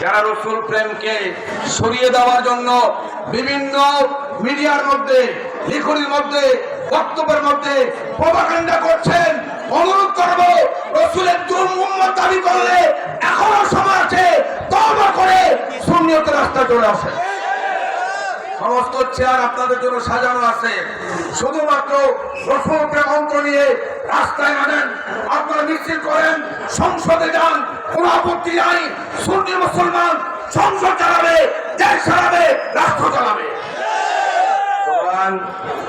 যারা রসুল প্রেমকে সরিয়ে দেওয়ার জন্য বিভিন্ন মিডিয়ার মধ্যে, লিখনির মধ্যে, বক্তব্যের মধ্যে প্রভাকাণ্ডা করছেন, অনুরোধ করব, রসুলের দুর্মুম্মত দাবি করলে এখনও সময় আছে তবা করে সুন্নিয়তের রাস্তা চলে আসে সমস্ত চেয়ার আপনাদের জন্য সাজানো আছে। শুধুমাত্র রসুল প্রেমন্ত্র নিয়ে রাস্তায় আনেন। আপনারা মিছিল করেন, সংসদে যান কোন আপত্তি নাই। সুন্নি মুসলমান সংসদ চালাবে, দেশ চালাবে, রাষ্ট্র চালাবে।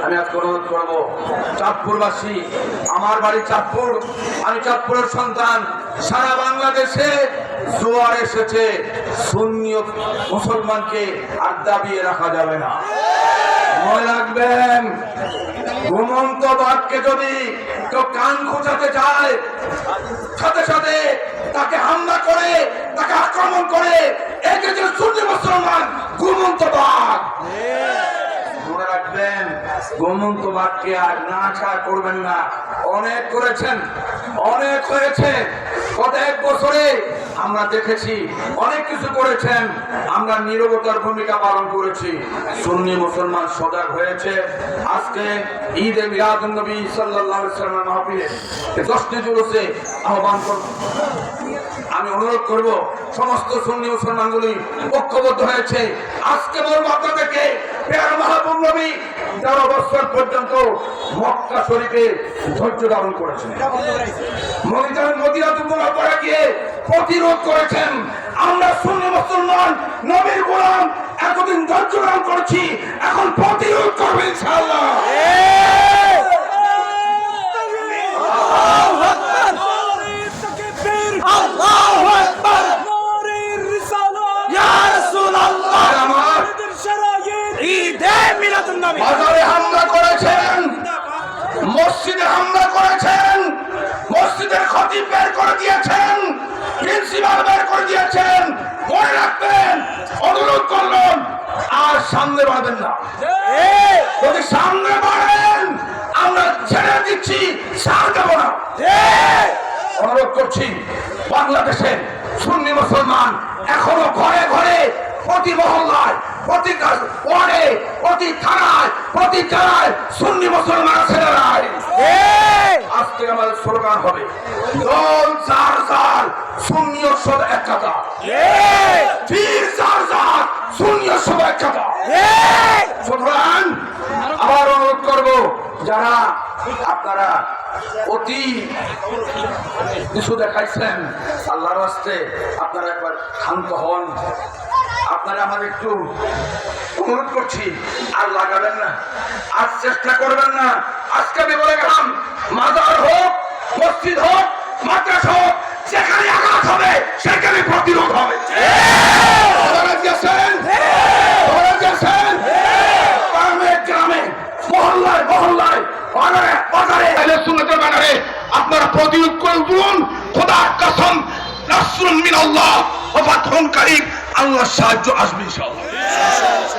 আমি আজকে অনুরোধ করব, চাঁদপুরবাসী, আমার বাড়ি চাঁদপুর। আমি চাঁদপুরের সন্তান। সারা বাংলাদেশে জোয়ার এসেছে। সুন্নি মুসলমানকে আর দাবিয়ে রাখা যাবে না। মনে রাখবেন, ঘুমন্ত বাঘকে যদি কেউ কান খোঁচাতে চায়, সাথে সাথে তাকে হামলা করে, তাকে আক্রমণ করে। একে মুসলমান ঘুমন্ত বাঘ আমরা দেখেছি, অনেক কিছু করেছেন। আমরা নিরবতার ভূমিকা পালন করেছি। সুন্নি মুসলমান সজাগ হয়েছে। আজকে ঈদে মিলাদ নবী সাল্লামের মাহফিলে দশটি আহ্বান করব। আমি অনুরোধ করব, সমস্ত সুন্নি মুসলমানগুলি ঐক্যবদ্ধ হয়েছে। আজকে বলব আপনাদেরকে মাহবুব তেরো বছর পর্যন্ত মক্কা শরীফে ধৈর্য ধারণ করেছেন। মদিনার মদিনাতুল মুনাফারা গিয়ে প্রতিরোধ করেছেন। আমরা সুন্নি মুসলমান, নবীর গোলাম, এতদিন ধৈর্য ধারণ করেছি, এখন প্রতিরোধ করবে ইনশাআল্লাহ আল্লাহু আকবার নূরের রিসালাত ইয়া রাসূলুল্লাহ আর আমার আমাদের শরায়ত ঈদে মিলাদুন নবী বাজারে হামলা করেছেন মসজিদে হামলা করেছেন মসজিদের খতিব বের করে দিয়েছেন প্রিন্সিপাল বের করে দিয়েছেন মনে রাখবেন অনুরোধ করলাম আর সামনে বাড়বেন না। যদি সামনে বাড়েন আমরা ছেড়ে দিচ্ছি সার দেব না। অনুরোধ করছি বাংলাদেশে সুন্নি মুসলমান এখনও ঘরে ঘরে প্রতি মহল্লায় প্রতি ওয়ার্ডে প্রতি থানায় প্রতি জেলায় সুন্নি মুসলমান ছেলেরাই আজ থেকে আমাদের স্লোগান হবে দল চার চার শূন্য সব এক কথা বীর চার চার শূন্য সব এক কথা সুতরাং আবার অনুরোধ করব যারা আপনারা অতি কিছু দেখাইছেন আল্লাহর রাস্তে আপনারা একবার শান্ত হন। আপনারা আমার একটু অনুরোধ করছি, আর লাগাবেন না, আর চেষ্টা করবেন না। আজকে আমি বলে গেলাম, মাজার হোক, মসজিদ হোক, মাদ্রাস হোক, যেখানে আঘাত হবে, সেখানে প্রতিরোধ হবে। গ্রামে প্রতিরোধ করে উঠুন। খোদা কসম নাসরুন মিন আল্লাহ ওয়া আল্লাহর সাহায্য আসবে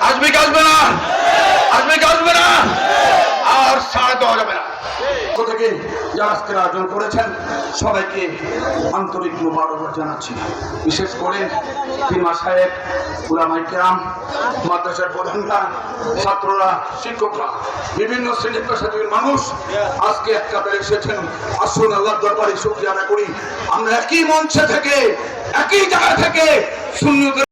আসবে কি আসবে না? আসবে কি আসবে না? আর সাড়ে দেওয়া যাবে না। আজকের আয়োজন করেছেন, সবাইকে আন্তরিক মুবারকবাদ জানাচ্ছি। বিশেষ করে সাহেব মাদ্রাসার প্রধানরা, ছাত্ররা, শিক্ষকরা, বিভিন্ন শ্রেণি পেশাজীবীর মানুষ আজকে এক কাতারে এসেছেন। আসুন আল্লাহ দরবারে শুক্রিয়া করি। আমরা একই মঞ্চে থেকে, একই জায়গা থেকে শূন্য